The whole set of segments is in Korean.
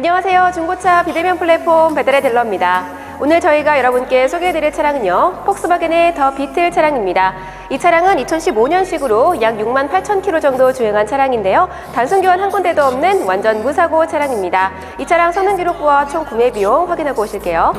안녕하세요. 중고차 비대면 플랫폼 배달의 딜러입니다. 오늘 저희가 여러분께 소개해드릴 차량은요. 폭스바겐의 더 비틀 차량입니다. 이 차량은 2015년식으로 약 6만 8천 킬로 정도 주행한 차량인데요. 단순 교환 한 군데도 없는 완전 무사고 차량입니다. 이 차량 성능 기록부와 총 구매 비용 확인하고 오실게요.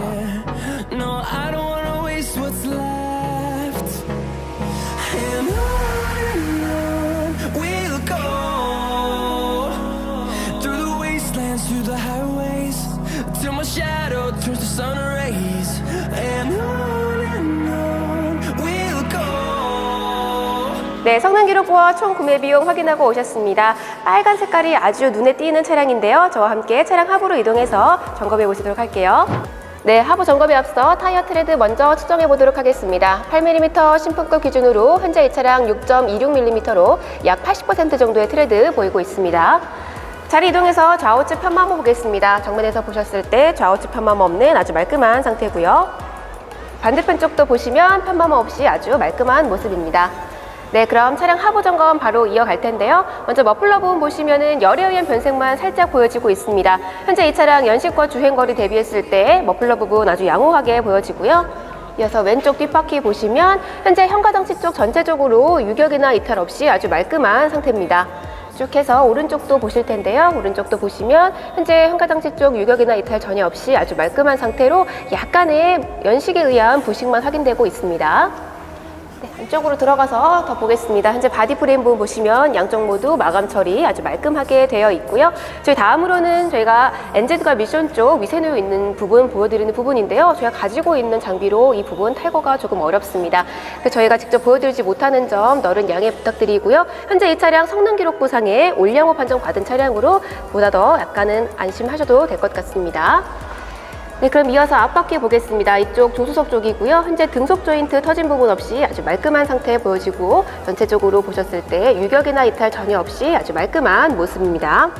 네, 성능 기록부와 총 구매 비용 확인하고 오셨습니다. 빨간 색깔이 아주 눈에 띄는 차량인데요. 저와 함께 차량 하부로 이동해서 점검해 보시도록 할게요. 네, 하부 점검에 앞서 타이어 트레드 먼저 측정해 보도록 하겠습니다. 8mm 신품급 기준으로 현재 이 차량 6.26mm로 약 80% 정도의 트레드 보이고 있습니다. 자리 이동해서 좌우측 편마모 보겠습니다. 정면에서 보셨을 때 좌우측 편마모 없는 아주 말끔한 상태고요. 반대편 쪽도 보시면 편마모 없이 아주 말끔한 모습입니다. 네, 그럼 차량 하부 점검 바로 이어갈 텐데요. 먼저 머플러 부분 보시면은 열에 의한 변색만 살짝 보여지고 있습니다. 현재 이 차량 연식과 주행거리 대비했을 때 머플러 부분 아주 양호하게 보여지고요. 이어서 왼쪽 뒷바퀴 보시면 현재 현가장치 쪽 전체적으로 유격이나 이탈 없이 아주 말끔한 상태입니다. 쭉 해서 오른쪽도 보실 텐데요. 오른쪽도 보시면 현재 현가장치 쪽 유격이나 이탈 전혀 없이 아주 말끔한 상태로 약간의 연식에 의한 부식만 확인되고 있습니다. 네, 안쪽으로 들어가서 더 보겠습니다. 현재 바디 프레임 부분 보시면 양쪽 모두 마감 처리 아주 말끔하게 되어 있고요. 저희 다음으로는 저희가 엔제드가 미션 쪽 위세누 있는 부분 보여드리는 부분인데요. 저희가 가지고 있는 장비로 이 부분 탈거가 조금 어렵습니다. 저희가 직접 보여드리지 못하는 점 너른 양해 부탁드리고요. 현재 이 차량 성능 기록부상에 올량호 판정 받은 차량으로 보다 더 약간은 안심하셔도 될 것 같습니다. 네, 그럼 이어서 앞바퀴 보겠습니다. 이쪽 조수석 쪽이고요. 현재 등속 조인트 터진 부분 없이 아주 말끔한 상태 보여지고 전체적으로 보셨을 때 유격이나 이탈 전혀 없이 아주 말끔한 모습입니다.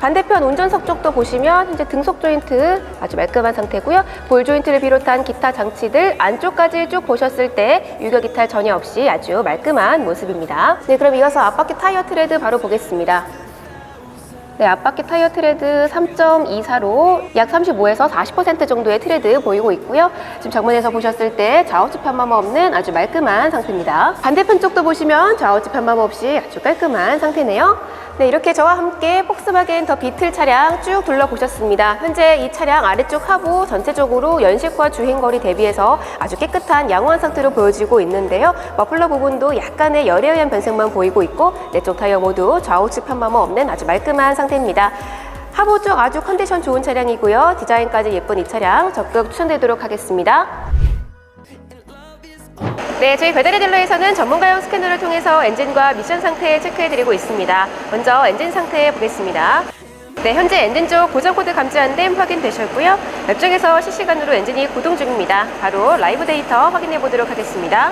반대편 운전석 쪽도 보시면 현재 등속 조인트 아주 말끔한 상태고요. 볼 조인트를 비롯한 기타 장치들 안쪽까지 쭉 보셨을 때 유격 이탈 전혀 없이 아주 말끔한 모습입니다. 네, 그럼 이어서 앞바퀴 타이어 트레드 바로 보겠습니다. 네, 앞바퀴 타이어 트레드 3.24로 약 35에서 40% 정도의 트레드 보이고 있고요. 지금 정면에서 보셨을 때 좌우측 편마모 없는 아주 말끔한 상태입니다. 반대편 쪽도 보시면 좌우측 편마모 없이 아주 깔끔한 상태네요. 네, 이렇게 저와 함께 폭스바겐 더 비틀 차량 쭉 둘러보셨습니다. 현재 이 차량 아래쪽 하부 전체적으로 연식과 주행거리 대비해서 아주 깨끗한 양호한 상태로 보여지고 있는데요. 머플러 부분도 약간의 열에 의한 변색만 보이고 있고 내쪽 타이어 모두 좌우측 편마모 없는 아주 말끔한 상태입니다. 하부 쪽 아주 컨디션 좋은 차량이고요. 디자인까지 예쁜 이 차량 적극 추천드리도록 하겠습니다. 네, 저희 배달의 딜러에서는 전문가용 스캐너를 통해서 엔진과 미션 상태 체크해드리고 있습니다. 먼저 엔진 상태 보겠습니다. 네, 현재 엔진 쪽 고정 코드 감지 됨 확인되셨고요. 옆쪽에서 실시간으로 엔진이 구동 중입니다. 바로 라이브 데이터 확인해 보도록 하겠습니다.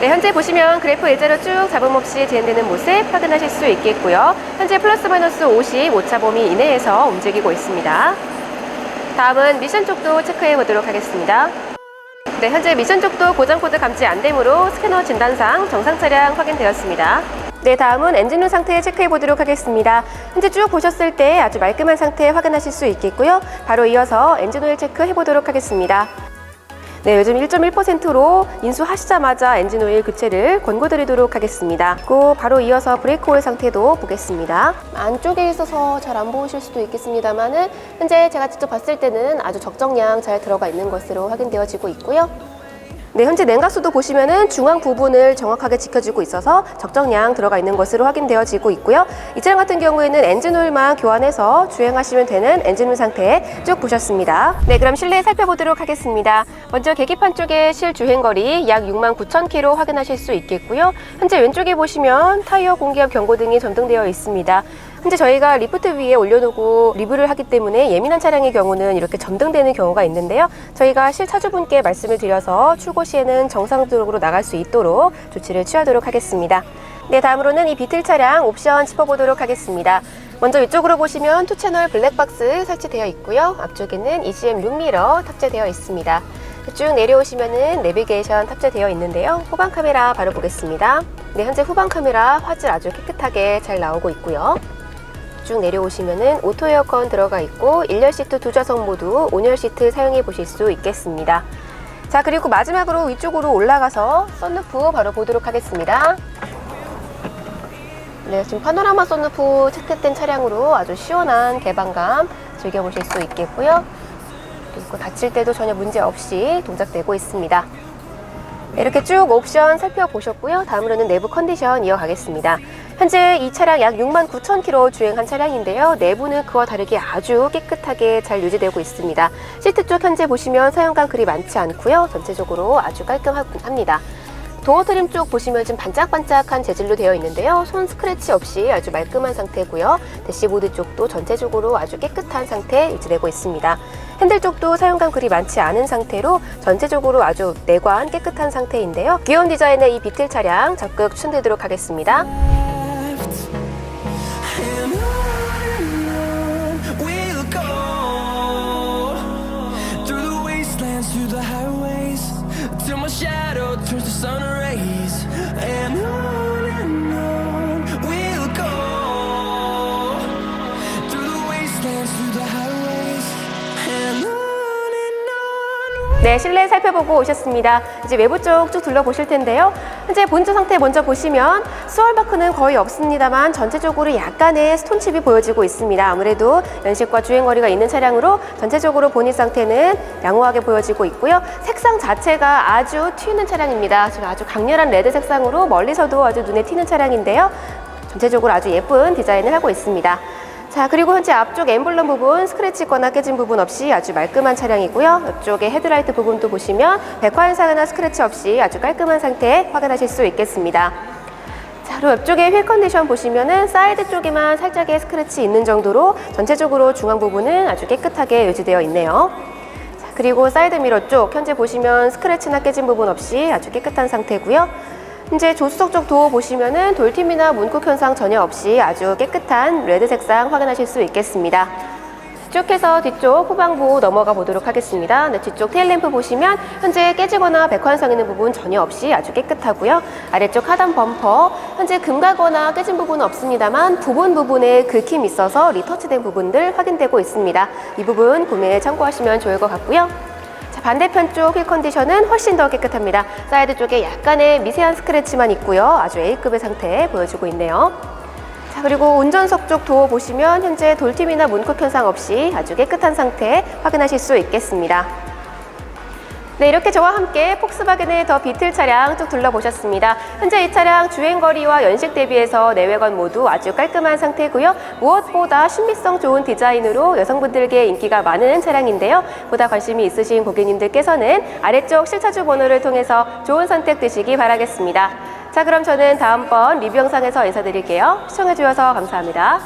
네, 현재 보시면 그래프 일자로 쭉 잡음 없이 진행되는 모습 확인하실 수 있겠고요. 현재 플러스 마이너스 50 오차 범위 이내에서 움직이고 있습니다. 다음은 미션 쪽도 체크해 보도록 하겠습니다. 네, 현재 미션 쪽도 고정 코드 감지 안 되므로 스캐너 진단상 정상 차량 확인되었습니다. 네, 다음은 엔진룸 상태 체크해 보도록 하겠습니다. 현재 쭉 보셨을 때 아주 말끔한 상태 확인하실 수 있겠고요. 바로 이어서 엔진 오일 체크해 보도록 하겠습니다. 네, 요즘 1.1%로 인수하시자마자 엔진 오일 교체를 권고드리도록 하겠습니다. 그리고 바로 이어서 브레이크 오일 상태도 보겠습니다. 안쪽에 있어서 잘 안 보이실 수도 있겠습니다만은 현재 제가 직접 봤을 때는 아주 적정량 잘 들어가 있는 것으로 확인되어지고 있고요. 네, 현재 냉각수도 보시면은 중앙 부분을 정확하게 지켜주고 있어서 적정량 들어가 있는 것으로 확인되어지고 있고요. 이 차량 같은 경우에는 엔진 오일만 교환해서 주행하시면 되는 엔진 오일 상태 쭉 보셨습니다. 네, 그럼 실내 살펴보도록 하겠습니다. 먼저 계기판 쪽에 실 주행거리 약 6만 9천 킬로 확인하실 수 있겠고요. 현재 왼쪽에 보시면 타이어 공기압 경고등이 전등되어 있습니다. 현재 저희가 리프트 위에 올려놓고 리뷰를 하기 때문에 예민한 차량의 경우는 이렇게 점등되는 경우가 있는데요. 저희가 실차주분께 말씀을 드려서 출고 시에는 정상적으로 나갈 수 있도록 조치를 취하도록 하겠습니다. 네, 다음으로는 이 비틀 차량 옵션 짚어보도록 하겠습니다. 먼저 이쪽으로 보시면 투 채널 블랙박스 설치되어 있고요. 앞쪽에는 ECM 룸미러 탑재되어 있습니다. 쭉 내려오시면은 내비게이션 탑재되어 있는데요. 후방 카메라 바로 보겠습니다. 네, 현재 후방 카메라 화질 아주 깨끗하게 잘 나오고 있고요. 쭉 내려오시면은 오토 에어컨 들어가 있고 1열 시트 두 좌석 모두 온열 시트 사용해 보실 수 있겠습니다. 자, 그리고 마지막으로 위쪽으로 올라가서 썬루프 바로 보도록 하겠습니다. 네, 지금 파노라마 썬루프 채택된 차량으로 아주 시원한 개방감 즐겨보실 수 있겠고요. 그리고 닫힐 때도 전혀 문제 없이 동작되고 있습니다. 네, 이렇게 쭉 옵션 살펴보셨고요. 다음으로는 내부 컨디션 이어가겠습니다. 현재 이 차량 약 6만 9천 킬로 주행한 차량인데요. 내부는 그와 다르게 아주 깨끗하게 잘 유지되고 있습니다. 시트 쪽 현재 보시면 사용감 그리 많지 않고요. 전체적으로 아주 깔끔합니다. 도어 트림 쪽 보시면 좀 반짝반짝한 재질로 되어 있는데요. 손 스크래치 없이 아주 말끔한 상태고요. 대시보드 쪽도 전체적으로 아주 깨끗한 상태 유지되고 있습니다. 핸들 쪽도 사용감 그리 많지 않은 상태로 전체적으로 아주 내관 깨끗한 상태인데요. 귀여운 디자인의 이 비틀 차량 적극 추천드리도록 하겠습니다. 네, 실내 살펴보고 오셨습니다. 이제 외부 쪽 쭉 둘러보실 텐데요. 현재 본조 상태 먼저 보시면 수월바크는 거의 없습니다만 전체적으로 약간의 스톤칩이 보여지고 있습니다. 아무래도 연식과 주행거리가 있는 차량으로 전체적으로 본인 상태는 양호하게 보여지고 있고요. 색상 자체가 아주 튀는 차량입니다. 지금 아주 강렬한 레드 색상으로 멀리서도 아주 눈에 튀는 차량인데요. 전체적으로 아주 예쁜 디자인을 하고 있습니다. 자, 그리고 현재 앞쪽 엠블럼 부분 스크래치거나 깨진 부분 없이 아주 말끔한 차량이고요. 옆쪽에 헤드라이트 부분도 보시면 백화 현상이나 스크래치 없이 아주 깔끔한 상태 확인하실 수 있겠습니다. 자, 그리고 옆쪽에 휠 컨디션 보시면은 사이드 쪽에만 살짝의 스크래치 있는 정도로 전체적으로 중앙 부분은 아주 깨끗하게 유지되어 있네요. 자, 그리고 사이드 미러 쪽 현재 보시면 스크래치나 깨진 부분 없이 아주 깨끗한 상태고요. 현재 조수석 쪽 도어 보시면은 돌팀이나 문콕 현상 전혀 없이 아주 깨끗한 레드 색상 확인하실 수 있겠습니다. 쭉 해서 뒤쪽 후방부 넘어가 보도록 하겠습니다. 네, 뒤쪽 테일램프 보시면 현재 깨지거나 백환상 있는 부분 전혀 없이 아주 깨끗하고요. 아래쪽 하단 범퍼 현재 금가거나 깨진 부분은 없습니다만 부분 부분에 긁힘 있어서 리터치된 부분들 확인되고 있습니다. 이 부분 구매에 참고하시면 좋을 것 같고요. 자, 반대편 쪽 휠 컨디션은 훨씬 더 깨끗합니다. 사이드 쪽에 약간의 미세한 스크래치만 있고요. 아주 A급의 상태 보여주고 있네요. 자, 그리고 운전석 쪽 도어 보시면 현재 돌팀이나 문콕 현상 없이 아주 깨끗한 상태 확인하실 수 있겠습니다. 네, 이렇게 저와 함께 폭스바겐의 더 비틀 차량 쭉 둘러보셨습니다. 현재 이 차량 주행거리와 연식 대비해서 내외관 모두 아주 깔끔한 상태고요. 무엇보다 신비성 좋은 디자인으로 여성분들께 인기가 많은 차량인데요. 보다 관심이 있으신 고객님들께서는 아래쪽 실차주 번호를 통해서 좋은 선택 되시기 바라겠습니다. 자, 그럼 저는 다음번 리뷰 영상에서 인사드릴게요. 시청해주셔서 감사합니다.